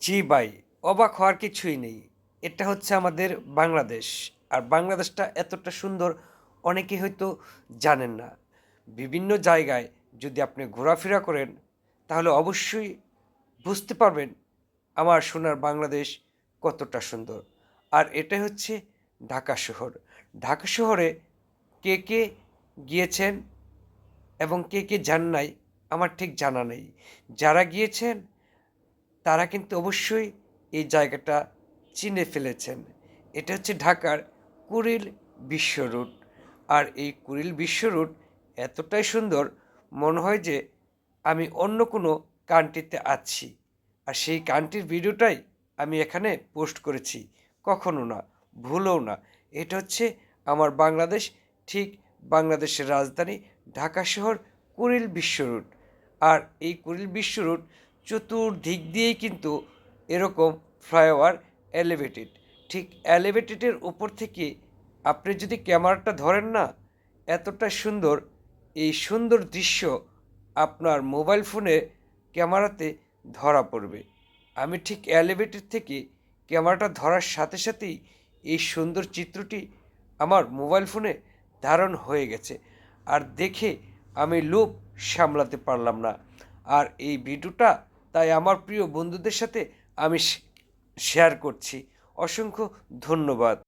জি ভাই, অবাক হওয়ার কিছুই নেই। এটা হচ্ছে আমাদের বাংলাদেশ। আর বাংলাদেশটা এতটা সুন্দর অনেকে হয়তো জানেন না। বিভিন্ন জায়গায় যদি আপনি ঘোরাফেরা করেন, তাহলে অবশ্যই বুঝতে পারবেন আমার সোনার বাংলাদেশ কতটা সুন্দর। আর এটা হচ্ছে ঢাকা শহর। ঢাকা শহরে কে কে গিয়েছেন এবং কে কে যান নাই, আমার ঠিক জানা নেই। যারা গিয়েছেন তারা কিন্তু অবশ্যই এই জায়গাটা চিনে ফেলেছেন। এটা হচ্ছে ঢাকার কুড়িল বিশ্ব রুট আর এই কুড়িল বিশ্ব রুট এতটাই সুন্দর, মনে হয় যে আমি অন্য কোনো কান্ট্রিতে আছি। আর সেই কান্ট্রির ভিডিওটাই আমি এখানে পোস্ট করেছি। কখনো না, ভুলও না। এটা হচ্ছে আমার বাংলাদেশ, ঠিক বাংলাদেশের রাজধানী ঢাকা শহর কুড়িল বিশ্ব রুট আর এই কুড়িল বিশ্ব রুট চতুর্দিক দিয়েই কিন্তু এরকম ফ্লাইওভার এলিভেটেড। ঠিক এলিভেটেডের উপর থেকে আপনি যদি ক্যামেরাটা ধরেন না, এতটা সুন্দর, এই সুন্দর দৃশ্য আপনার মোবাইল ফোনে ক্যামেরাতে ধরা পড়বে। আমি ঠিক এলিভেটেড থেকে ক্যামেরাটা ধরার সাথে সাথেই এই সুন্দর চিত্রটি আমার মোবাইল ফোনে ধারণ হয়ে গেছে। আর দেখে আমি লোভ সামলাতে পারলাম না। আর এই ভিডিওটা তাই আমার প্রিয় বন্ধুদের সাথে আমি শেয়ার করছি। অসংখ্য ধন্যবাদ।